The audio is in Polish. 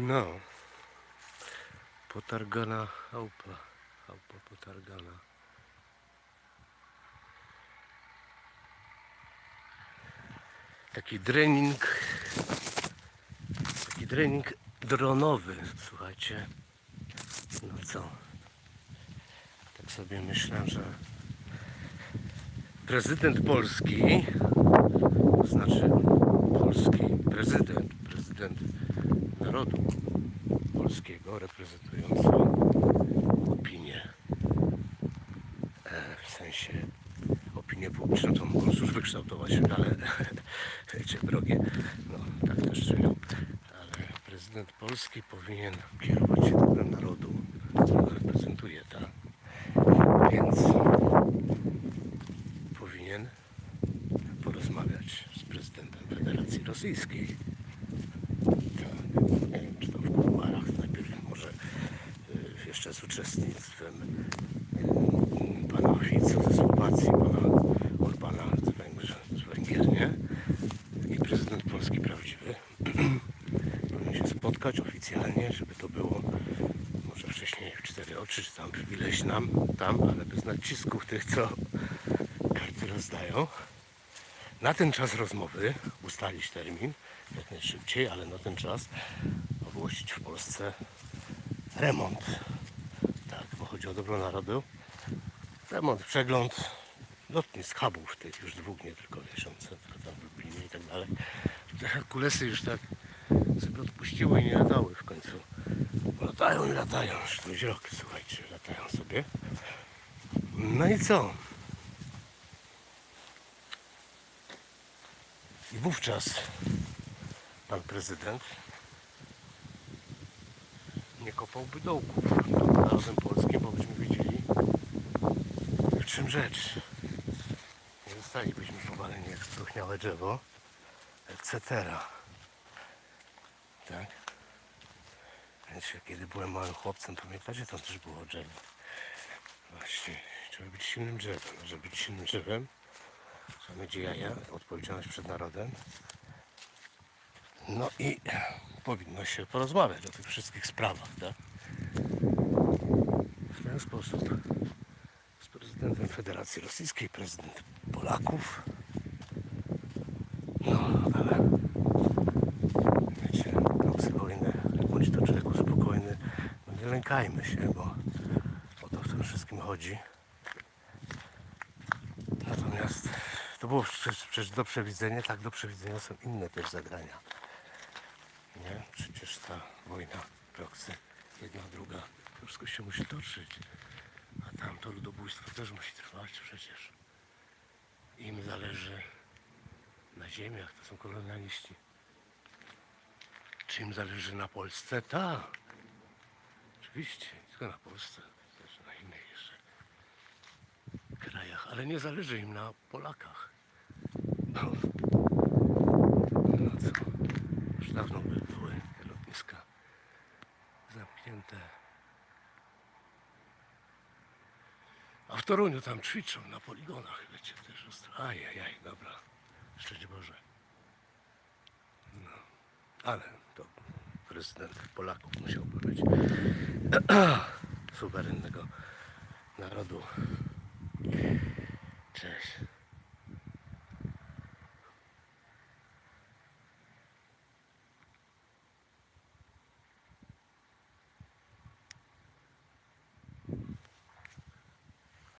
No. Potargana chałupa. Chałupa potargana. Taki trening. Taki trening dronowy, słuchajcie. No co? Tak sobie myślę, że prezydent Polski, to znaczy polski prezydent, prezydent narodu polskiego reprezentujący opinię, e, w sensie opinię publiczną, to mogą służby kształtować, ale wiecie, drogie, no tak też czynią. Ale prezydent Polski powinien kierować się dobrem narodu, którego reprezentuje, tak? Więc powinien porozmawiać z prezydentem Federacji Rosyjskiej. Czy to w kuluarach najpierw może y, jeszcze z uczestnictwem y, pana Fico ze Słowacji, pana Orbana z Węgier, z Węgier nie? I prezydent Polski prawdziwy powinien się spotkać oficjalnie, żeby to było może wcześniej w cztery oczy, czy tam ileś nam, tam, ale bez nacisków tych, co karty rozdają. Na ten czas rozmowy ustalić termin jak najszybciej, ale na ten czas ogłosić w Polsce remont. Tak, bo chodzi o dobro narodu. Remont, przegląd lotnisk, hubów tych już dwóch, nie tylko miesiące, tylko tam w Lublinie i tak dalej. Te Herkulesy już tak sobie odpuściły i nie latały w końcu. Latają i latają, już któryś rok, słuchajcie, latają sobie. No i co? Wówczas pan prezydent nie kopałby dołków nad narodem polskim, bo byśmy wiedzieli w czym rzecz. Nie zostalibyśmy powaleni jak struchniałe drzewo, etc. Tak? Więc ja kiedy byłem małym chłopcem, pamiętacie, tam też było drzewo. Właśnie, trzeba być silnym drzewem. Żeby być silnym drzewem, mieć jaja, odpowiedzialność przed narodem. No i powinno się porozmawiać o tych wszystkich sprawach, tak? W ten sposób z prezydentem Federacji Rosyjskiej, prezydent Polaków. No, ale wiecie, tam wojny, bądź to człowieku spokojny, no nie lękajmy się, bo o to w tym wszystkim chodzi. Natomiast to było przecież, do przewidzenia, tak do przewidzenia są inne też zagrania. Nie? Przecież ta wojna proksy, jedna, druga, to wszystko się musi toczyć. A tamto ludobójstwo też musi trwać przecież. Im zależy na ziemiach, to są kolonialiści. Czy im zależy na Polsce? Tak. Oczywiście, tylko na Polsce, też na innych jeszcze krajach, ale nie zależy im na Polakach. No, no co? Już dawno by były te lotniska zamknięte. A w Toruniu tam ćwiczą na poligonach, wiecie, też ostro. Ajajaj, dobra. Szczęść Boże. No, ale to prezydent Polaków musiałby być suwerennego narodu